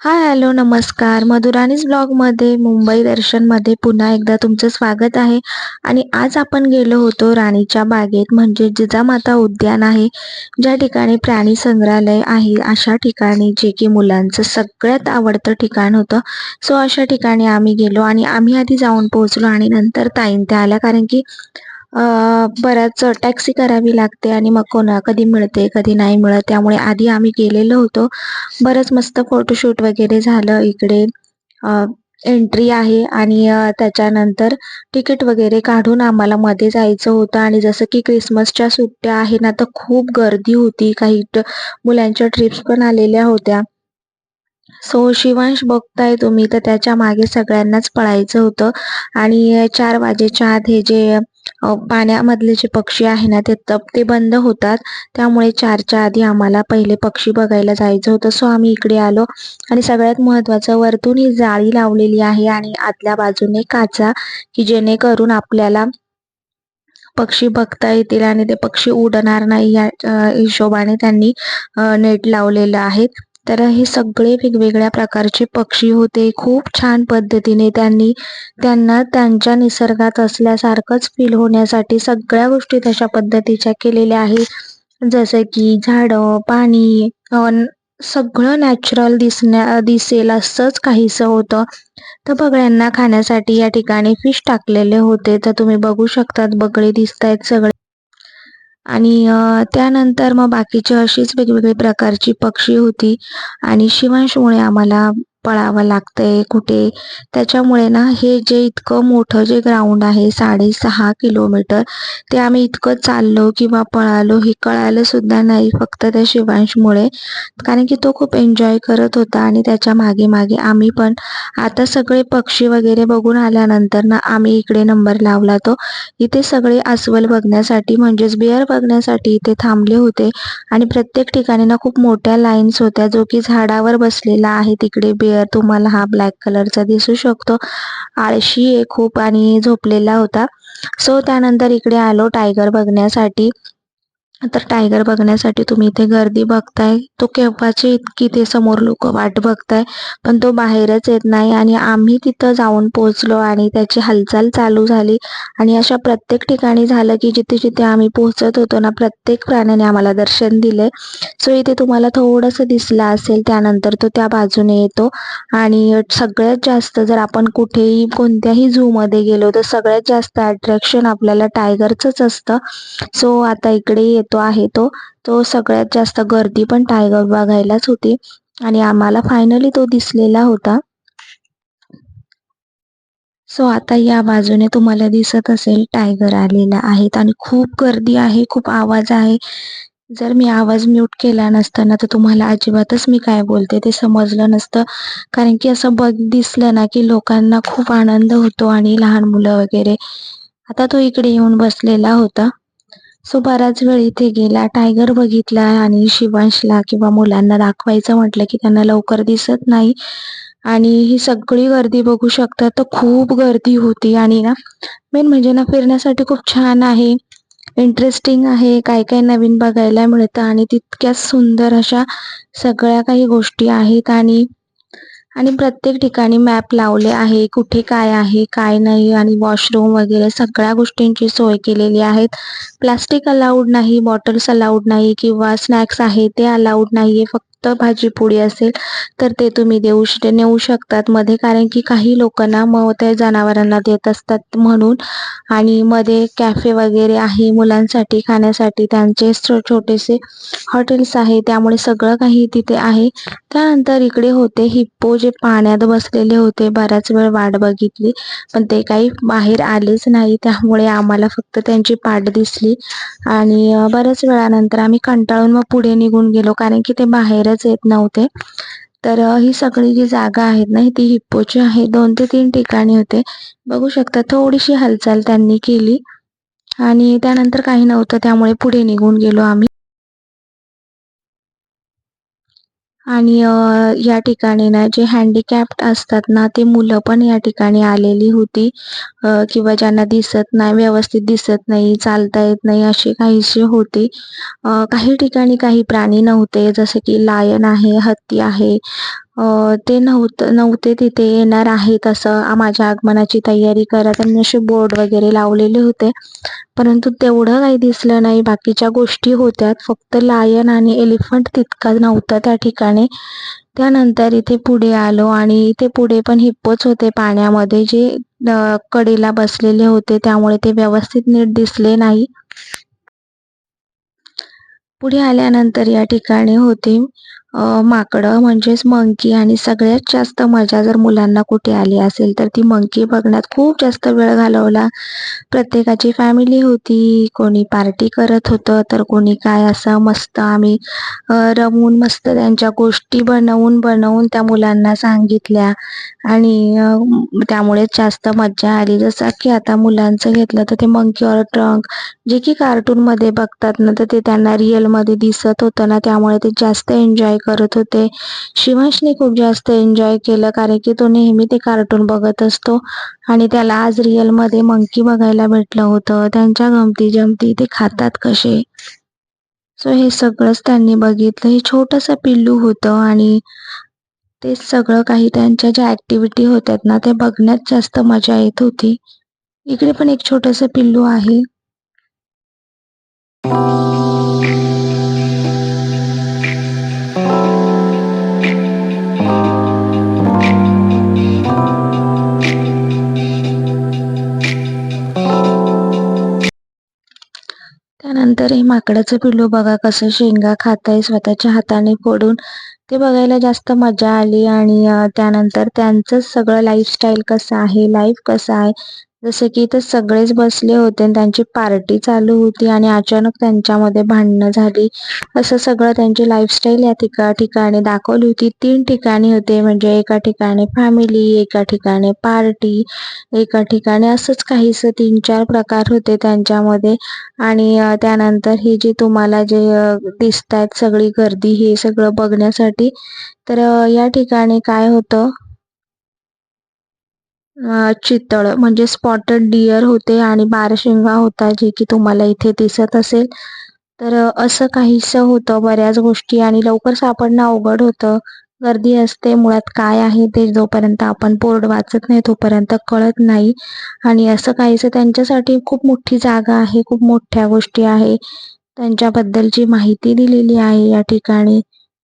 Hi hello नमस्कार. मधुराणीज ब्लॉगमध्ये मुंबई दर्शनमध्ये पुन्हा एकदा तुमचं स्वागत आहे. आणि आज आपण गेलो होतो राणीच्या बागेत म्हणजे जिजामाता उद्यान आहे. ज्या ठिकाणी प्राणी संग्रहालय आहे अशा ठिकाणी जे की मुलांचं सगळ्यात आवडतं ठिकाण होतं. सो अशा ठिकाणी आम्ही गेलो आणि आम्ही आधी जाऊन पोहोचलो आणि नंतर ताईन त्या आल्या. कारण की बऱ्याच टॅक्सी करावी लागते आणि मग कोणा कधी मिळते कधी नाही मिळत. त्यामुळे आधी आम्ही गेलेलो होतो. बरंच मस्त फोटोशूट वगैरे झालं इकडे. एंट्री आहे आणि त्याच्यानंतर तिकीट वगैरे काढून आम्हाला मध्ये जायचं होतं. आणि जसं की क्रिसमसच्या सुट्ट्या आहे ना तर खूप गर्दी होती. काही मुलांच्या ट्रिप्स पण आलेल्या होत्या. सो शिवांश बघताय तुम्ही तर त्याच्यामागे सगळ्यांनाच पळायचं होतं. आणि चार वाजेच्या आत हे जे पाण्यामधले जे पक्षी आहे ना ते तप ते बंद होतात. त्यामुळे चारच्या आधी आम्हाला पहिले पक्षी बघायला जायचं होतं. सो आम्ही इकडे आलो आणि सगळ्यात महत्वाचं वरतून ही जाळी लावलेली आहे आणि आतल्या बाजूने काचा की जेणेकरून आपल्याला पक्षी बघता येतील आणि ते पक्षी उडणार नाही या हिशोबाने त्यांनी नेट लावलेलं आहे. तर हे सगळे वेगवेगळ्या प्रकारचे पक्षी होते. खूप छान पद्धतीने त्यांनी त्यांना त्यांच्या निसर्गात असल्यासारखंच फील होण्यासाठी सगळ्या गोष्टी तशा पद्धतीच्या केलेल्या आहे जसं की झाडं पाणी सगळं नॅचरल दिसण्या दिसेल असंच काहीसं होतं. तर बगळ्यांना खाण्यासाठी या ठिकाणी फिश टाकलेले होते. तर तुम्ही बघू शकतात बगळे दिसत आहेत सगळे. आणि त्यानंतर मग बाकीचे अशीच वेगवेगळी प्रकारची पक्षी होती. आणि शिवांशमुळे आम्हाला पळावं लागतंय कुठे? त्याच्यामुळे ना हे जे इतकं मोठं जे ग्राउंड आहे साडेसहा किलोमीटर ते आम्ही इतकं चाललो किंवा पळालो हे कळायला सुद्धा नाही फक्त त्या शिवांशमुळे. कारण की तो खूप एन्जॉय करत होता आणि त्याच्यामागे मागे आम्ही पण आता सगळे पक्षी वगैरे बघून आल्यानंतर ना आम्ही इकडे नंबर लावला तो. इथे सगळे अस्वल बघण्यासाठी म्हणजेच बिअर बघण्यासाठी इथे थांबले होते आणि प्रत्येक ठिकाणी ना खूप मोठ्या लाईन्स होत्या जो की झाडावर बसलेला आहे तिकडे बिअर तुम्हाला हा ब्लॅक कलरचा दिसू शकतो. आळशी आहे खूप आणि झोपलेला होता. सो त्यानंतर इकडे आलो टायगर बघण्यासाठी. तर टायगर बघण्यासाठी तुम्ही इथे गर्दी बघताय. तो केव्हाचे इतकी ते समोर लोक वाट बघताय पण तो बाहेरच येत नाही आणि आम्ही तिथं जाऊन पोहोचलो आणि त्याची हालचाल चालू झाली. आणि अशा प्रत्येक ठिकाणी झालं की जिथे जिथे आम्ही पोहोचत होतो ना प्रत्येक प्राण्याने आम्हाला दर्शन दिले. सो इथे तुम्हाला थोडंसं दिसलं असेल त्यानंतर तो त्या बाजूने येतो. आणि सगळ्यात जास्त जर आपण कुठेही कोणत्याही झूमध्ये गेलो तर सगळ्यात जास्त अट्रॅक्शन आपल्याला टायगरचंच असतं. सो आता इकडे तो आहे तो तो सगळ्यात जास्त गर्दी पण टायगर बघायलाच होती. आणि आम्हाला फायनली तो दिसलेला होता. सो आता या बाजूने तुम्हाला दिसत असेल टायगर आलेला आहेत आणि खूप गर्दी आहे खूप आवाज आहे. जर मी आवाज म्यूट केला नसताना तर तुम्हाला अजिबातच मी काय बोलते ते समजलं नसतं. कारण की असं बघ दिसलं ना की लोकांना खूप आनंद होतो आणि लहान मुलं वगैरे. आता तो इकडे येऊन बसलेला होता. सो बऱ्याच वेळ इथे गेला. टायगर बघितला आणि शिवांशला किंवा मुलांना दाखवायचं म्हटलं की त्यांना लवकर दिसत नाही. आणि ही सगळी गर्दी बघू शकता. तर खूप गर्दी होती आणि ना मेन म्हणजे ना फिरण्यासाठी खूप छान आहे. इंटरेस्टिंग आहे. काय काय नवीन बघायला मिळतं आणि तितक्याच सुंदर अशा सगळ्या काही गोष्टी आहेत. आणि आणि प्रत्येक ठिकाणी मॅप लावले आहे कुठे काय आहे काय नाही आणि वॉशरूम वगैरे सगळ्या गोष्टींची सोय केलेली आहेत. प्लास्टिक अलाउड नाही बॉटल्स अलाउड नाही किंवा स्नॅक्स आहे ते अलाउड नाहीये फक्त फक्त भाजी पोळी असेल तर ते तुम्ही देऊ नेऊ शकतात मध्ये कारण की काही लोकांना मग त्या जनावरांना देत असतात म्हणून. आणि मध्ये कॅफे वगैरे आहे मुलांसाठी खाण्यासाठी त्यांचे छोटेसे हॉटेल्स आहे त्यामुळे सगळं काही तिथे आहे. त्यानंतर इकडे होते हिप्पो जे पाण्यात बसलेले होते बऱ्याच वेळ वाट बघितली पण ते काही बाहेर आलेच नाही त्यामुळे आम्हाला फक्त त्यांची पाठ दिसली. आणि बऱ्याच वेळानंतर आम्ही कंटाळून मग पुढे निघून गेलो कारण की ते बाहेर येत नव्हते. तर ही सगळी जी जागा आहेत ना ती हिप्पोची आहे. दोन ते तीन ठिकाणी होते. बघू शकता थोडीशी हालचाल त्यांनी केली. आणि त्यानंतर काही नव्हतं त्यामुळे पुढे निघून गेलो आम्ही. आणि या ठिकाणी ना जे हँडिकॅप्ड असतात ना ते मुलं पण या ठिकाणी आलेली होती. किंवा ज्यांना दिसत नाही व्यवस्थित दिसत नाही चालता येत नाही असे काहीसे होते. काही ठिकाणी काही प्राणी नव्हते जसे की लायन आहे हत्ती आहे ते नव्हतं नव्हते तिथे येणार आहेत असं माझ्या आगमनाची तयारी करा. त्यांनी असे बोर्ड वगैरे लावलेले होते. परंतु तेवढं काही दिसलं नाही. बाकीच्या गोष्टी होत्या. फक्त लायन आणि एलिफंट तितका नव्हता त्या ठिकाणी. त्यानंतर इथे पुढे आलो आणि इथे पुढे पण हिप्पोच होते पाण्यामध्ये जे कडेला बसलेले होते. त्यामुळे ते व्यवस्थित नीट दिसले नाही. पुढे आल्यानंतर या ठिकाणी होते. माकडं म्हणजेच मंकी आणि सगळ्यात जास्त मजा जर मुलांना कुठे आली असेल तर ती मंकी बघण्यात खूप जास्त वेळ घालवला. प्रत्येकाची फॅमिली होती कोणी पार्टी करत होतं तर कोणी काय असं मस्त आम्ही रमून मस्त त्यांच्या गोष्टी बनवून बनवून त्या मुलांना सांगितल्या. आणि त्यामुळेच जास्त मज्जा आली. जसं की आता मुलांचं घेतलं तर ते मंकी ऑर ट्रंक जे की कार्टून मध्ये बघतात ना तर ते त्यांना रिअलमध्ये दिसत होतं ना त्यामुळे ते जास्त एन्जॉय करत होते. शिवांशने खूप जास्त एन्जॉय केलं कारण की तो नेहमी ते कार्टून बघत असतो आणि त्याला आज रिअलमध्ये मंकी बघायला भेटलं होतं. त्यांच्या गमती जमती ते खातात कसे? सो हे सगळंच त्यांनी बघितलं. हे छोटंसं पिल्लू होतं आणि ते सगळं काही त्यांच्या ज्या ऍक्टिव्हिटी होत्यात ना ते बघण्यात जास्त मजा येत होती. इकडे पण एक छोटंसं पिल्लू आहे. त्यानंतर हे माकडाचं पिल्लू बघा कसं शेंगा खातंय स्वतःच्या हाताने फोडून. ते बघायला जास्त मजा आली आणि त्यानंतर त्यांचं सगळं लाईफस्टाईल कसं आहे लाईफ कसं आहे जसं की इथं सगळेच बसले होते आणि त्यांची पार्टी चालू होती आणि अचानक त्यांच्यामध्ये भांडणं झाली. असं सगळं त्यांची लाईफस्टाईल या ठिका ठिकाणी दाखवली होती. तीन ठिकाणी होते म्हणजे एका ठिकाणी फॅमिली एका ठिकाणी पार्टी एका ठिकाणी असंच काहीसं तीन चार प्रकार होते त्यांच्यामध्ये. आणि त्यानंतर हे जे तुम्हाला जे दिसतायत सगळी गर्दी हे सगळं बघण्यासाठी तर या ठिकाणी काय होतं? चितळ म्हणजे स्पॉटेड डिअर होते आणि बारशिंगा होता जे की तुम्हाला इथे दिसत असेल. तर असं काहीसं होतं बऱ्याच गोष्टी आणि लवकर सापडणं अवघड होतं. गर्दी असते मुळात काय आहे ते जोपर्यंत आपण बोर्ड वाचत नाही तोपर्यंत कळत नाही. आणि असं काहीसं त्यांच्यासाठी खूप मोठी जागा आहे खूप मोठ्या गोष्टी आहे. त्यांच्याबद्दलची माहिती दिलेली आहे या ठिकाणी.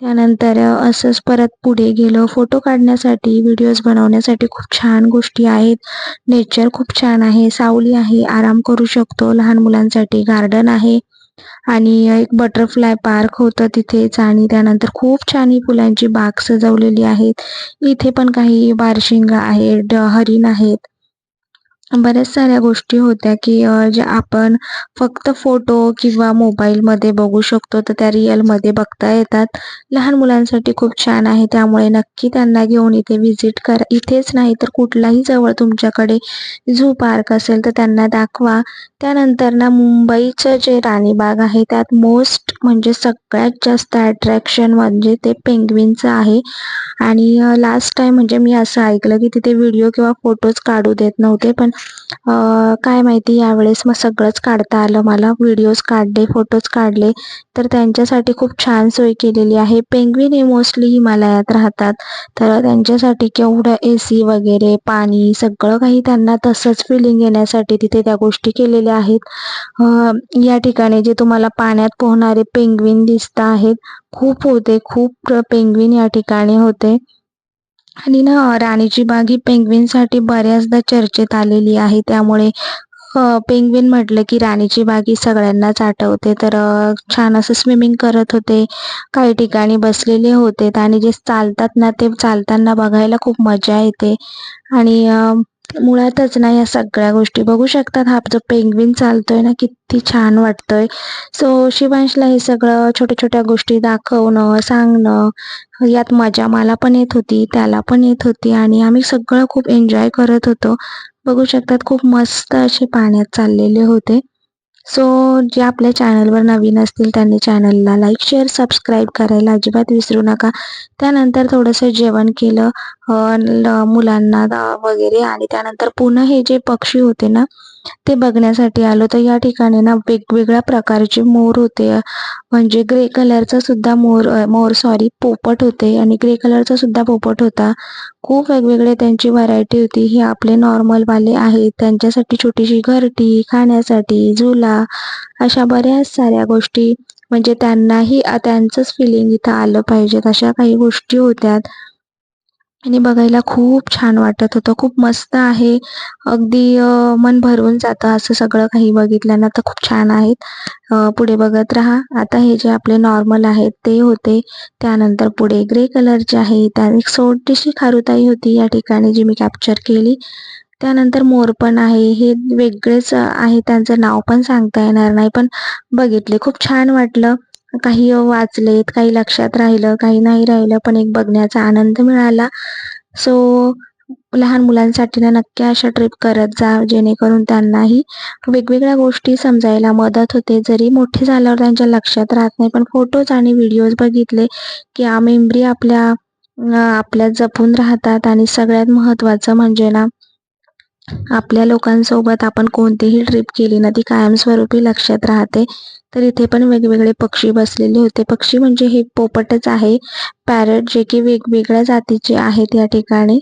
त्यानंतर असंच परत पुढे गेलो. फोटो काढण्यासाठी व्हिडिओज बनवण्यासाठी खूप छान गोष्टी आहेत. नेचर खूप छान आहे. सावली आहे. आराम करू शकतो. लहान मुलांसाठी गार्डन आहे. आणि एक बटरफ्लाय पार्क होतं तिथेच आणि त्यानंतर खूप छान ही फुलांची बाग सजवलेली आहेत. इथे पण काही बारशिंगा आहेत हरिण आहेत. बऱ्याच साऱ्या गोष्टी होत्या की जे ज्या आपण फक्त फोटो किंवा मोबाईलमध्ये बघू शकतो तर त्या रिअलमध्ये बघता येतात. लहान मुलांसाठी खूप छान आहे. त्यामुळे नक्की त्यांना घेऊन इथे व्हिजिट करा. इथेच नाही तर कुठलाही जवळ तुमच्याकडे झू पार्क असेल तर त्यांना दाखवा. त्यानंतर ना मुंबईचं जे राणीबाग आहे त्यात मोस्ट म्हणजे सगळ्यात जास्त अट्रॅक्शन म्हणजे ते पेंग्विनचं आहे. आणि लास्ट टाइम म्हणजे मी असं ऐकलं की तिथे व्हिडिओ किंवा फोटोज काढू देत नव्हते पण काय माहिती यावेळेस मग सगळंच काढता आलं मला. व्हिडिओज काढले फोटोज काढले. तर त्यांच्यासाठी खूप छान सोय केलेली आहे. पेंग्विन हे मोस्टली हिमालयात राहतात. तर त्यांच्यासाठी केवढं ए सी वगैरे पाणी सगळं काही त्यांना तसंच फिलिंग येण्यासाठी तिथे त्या गोष्टी केलेल्या आहेत. या ठिकाणी जे तुम्हाला पाण्यात पोहणारे पेंग्विन दिसत आहेत खूप होते. खूप पेंग्विन या ठिकाणी होते. आणि ना राणीची बाग ही पेंग्विनसाठी बऱ्याचदा चर्चेत आलेली आहे. त्यामुळे पेंग्विन म्हटलं की राणीची बाग ही सगळ्यांनाच आठवते. तर छान असं स्विमिंग करत होते. काही ठिकाणी बसलेले होते. आणि जे चालतात ना ते चालताना बघायला खूप मजा येते. आणि मुळातच ना या सगळ्या गोष्टी. बघू शकतात हा जो पेंग्विन चालतोय ना किती छान वाटतोय. सो शिवांशला हे सगळं छोट्या छोट्या गोष्टी दाखवणं सांगणं यात मजा मला पण येत होती त्याला पण येत होती आणि आम्ही सगळं खूप एन्जॉय करत होतो. बघू शकतात खूप मस्त असे पाण्यात चाललेले होते. सो जे आपल्या चॅनलवर नवीन असतील त्यांनी चॅनलला लाईक शेअर सबस्क्राईब करायला अजिबात विसरू नका. त्यानंतर थोडंसं जेवण केलं मुलांना वगैरे आणि त्यानंतर पुन्हा हे जे पक्षी होते ना ते बघण्यासाठी आलो. तर या ठिकाणी ना वेगवेगळ्या प्रकारचे मोर होते. म्हणजे ग्रे कलरचा सुद्धा मोर मोर सॉरी पोपट होते. आणि ग्रे कलरचा सुद्धा पोपट होता. खूप वेगवेगळे त्यांची व्हरायटी होती. हे आपले नॉर्मलवाले आहेत. त्यांच्यासाठी छोटीशी घरटी खाण्यासाठी झुला अशा बऱ्याच साऱ्या गोष्टी. म्हणजे त्यांनाही त्यांचंच फिलिंग इथं आलं पाहिजेत. अशा काही गोष्टी होत्या आणि बघायला खूप छान वाटत होतं. खूप मस्त आहे. अगदी मन भरून जातं असं सगळं काही बघितल्यानं. तर खूप छान आहेत. पुढे बघत राहा. आता हे जे आपले नॉर्मल आहेत ते होते. त्यानंतर पुढे ग्रे कलरचे आहे त्या एक छोटीशी खारुताई होती या ठिकाणी जी मी कॅप्चर केली. त्यानंतर मोर पण आहे. हे वेगळेच आहे. त्यांचं नाव पण सांगता येणार नाही पण बघितले. खूप छान वाटलं. काही वाचलेत काही लक्षात राहिलं काही नाही राहिलं पण एक बघण्याचा आनंद मिळाला. सो लहान मुलांसाठी ना नक्की अशा ट्रिप करत जा जेणेकरून त्यांनाही वेगवेगळ्या गोष्टी समजायला मदत होते. जरी मोठे झाल्यावर त्यांच्या लक्षात राहत नाही पण फोटोज आणि व्हिडिओज बघितले की मेमरी आपल्या आपल्या जपून राहतात. आणि सगळ्यात महत्त्वाचं म्हणजे ना आपल्या लोकांसोबत आपण कोणतीही ट्रिप केली ना ती कायमस्वरूपी लक्षात राहते. तर इथे पण वेगवेगळे पक्षी बसलेले होते. पक्षी म्हणजे हे पोपटच आहे. पॅरट जे की वेगवेगळ्या जातीचे आहेत या ठिकाणी.